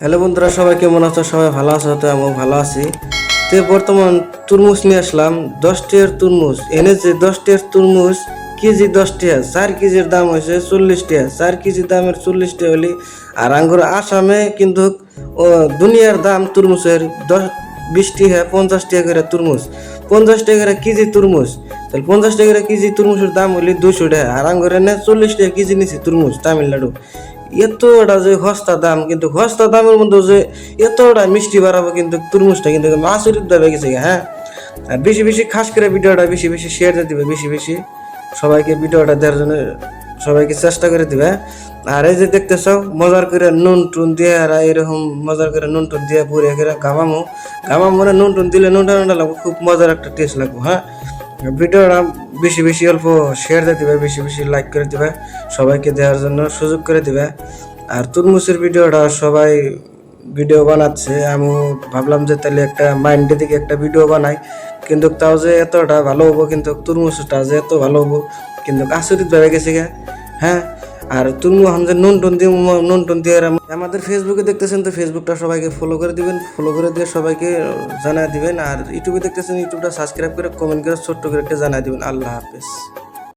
Hello বন্ধুরা, সবাই কেমন আছো? সবাই ভালো আছো, তো আমিও ভালো আছি। তো বর্তমান তরমুজ নিয়ে আসলাম, দশ টিয়ার তরমুজ। এনেছে দশ টিয়ার তরমুজ, কেজি দশ টিয়া, চার কেজির দাম হয়েছে চল্লিশ টিয়া। চার কেজি দামের চল্লিশ টিয়া হলি, আর আঙ্গুর আসামে কিন্তু দুনিয়ার দাম তরমুজের দশ, বিশ টিয়া, পঞ্চাশ টাকা করে তরমুজ। পঞ্চাশ টাকা করে কেজি তরমুজ। তাহলে পঞ্চাশ টাকা করে কেজি তরমুজের দাম হলি দুশো টাকা আর আঙ্গুর এনে চল্লিশ টাকা কেজি নিছি তরমুজ, তামিলনাড়ু। এতটা যে সস্তা দাম, কিন্তু সস্তা দামের মধ্যে যে এতটা মিষ্টি বাড়াবো কিন্তু তরমুজটা কিন্তু মাসুরিত দাবে গেছে হ্যাঁ? আর বেশি বেশি খাস করে ভিডিওটা বেশি বেশি শেয়ার দিয়ে দিবে, বেশি বেশি সবাইকে ভিডিওটা দেওয়ার জন্য সবাইকে চেষ্টা করে দিবে। আর এই যে দেখতেছ, মজার করে নুন টুন দিয়ে আর এরকম মজার করে নুন টুন দিয়ে পুড়ে করে গামাম। মানে নুন টুন দিলে নুনটা নুনটা লাগবো, খুব মজার একটা টেস্ট লাগবে হ্যাঁ? ভিডিওটা বেশি বেশি অল্প শেয়ার দিয়ে দিবে, বেশি বেশি লাইক করে দিবে, সবাইকে দেওয়ার জন্য সুযোগ করে দিবে। আর তুরমুসের ভিডিওটা সবাই ভিডিও বানাচ্ছে, আমি ভাবলাম যে তাহলে একটা মাইন্ডে দিকে একটা ভিডিও বানাই। কিন্তু তাও যে এতটা ভালো হব, কিন্তু তুরমুসটা যে এত ভালো হব, কিন্তু আচরিত ভাবে গেছে হ্যাঁ? আর তুমি যে নুন টুন দিয়ে নুন টুন দিয়ে আমাদের ফেসবুকে দেখতেছেন তো ফেসবুকটা সবাইকে ফলো করে দিবেন ফলো করে দিয়ে সবাইকে জানাই দিবেন। আর ইউটিউবে দেখতেছেন ইউটিউবটা সাবস্ক্রাইব করে কমেন্ট করে, ছোট্ট করে একটা জানা দিবেন। আল্লাহ হাফেজ।